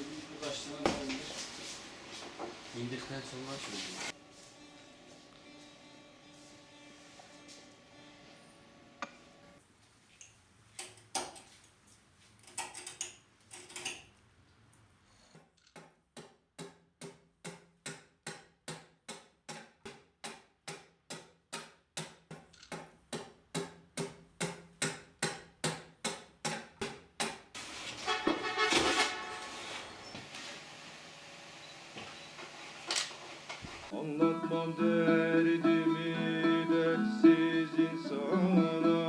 Uğraştığına dayanır. İndikten sonra açılıyor. Anlatmam derdimi dertsiz insana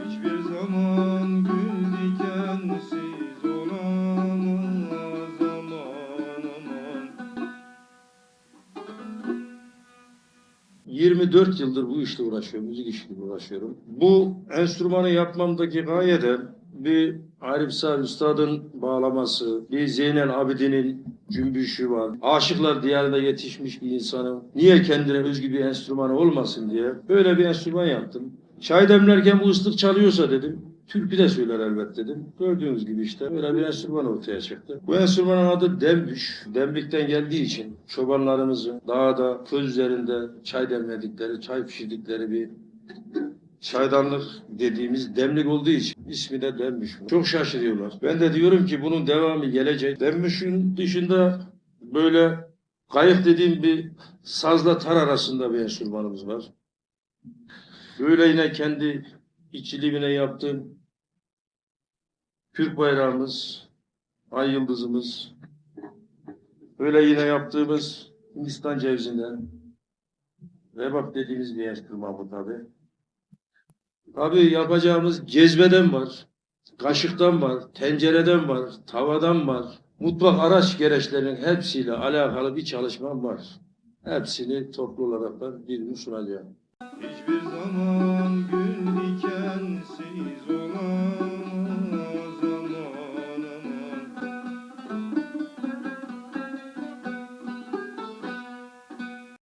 Hiçbir zaman gül dikensiz olamaz aman aman 24 yıldır bu işle uğraşıyorum, müzik işiyle uğraşıyorum. Bu enstrümanı yapmamdaki gaye de bir Arif Sağ Üstad'ın bağlaması, bir Zeynel Abidin'in cümbüşü var. Aşıklar diyarında yetişmiş bir insanın niye kendine özgü bir enstrümanı olmasın diye böyle bir enstrüman yaptım. Çay demlerken bu ıslık çalıyorsa dedim. Türkü de söyler elbet dedim. Gördüğünüz gibi işte böyle bir enstrüman ortaya çıktı. Bu enstrümanın adı dembüş. Demlikten geldiği için çobanlarımızın dağda, köz üzerinde çay demledikleri, çay pişirdikleri bir çaydanlık dediğimiz demlik olduğu için ismi de Demmüş. Çok şaşırıyorlar. Ben de diyorum ki bunun devamı gelecek. Demmüş'ün dışında böyle kayık dediğim bir sazla tar arasında bir enstrümanımız var. Böyle yine kendi içiliğine yaptığım Türk bayrağımız, ay yıldızımız, böyle yine yaptığımız Hindistan cevizinden rebap dediğimiz bir enstrüman bu tabi. Tabii yapacağımız cezbeden var, kaşıktan var, tencereden var, tavadan var. Mutfak araç gereçlerinin hepsiyle alakalı bir çalışmam var. Hepsini toplu olarak ben birini sunacağım. Hiçbir zaman gül dikensiz olan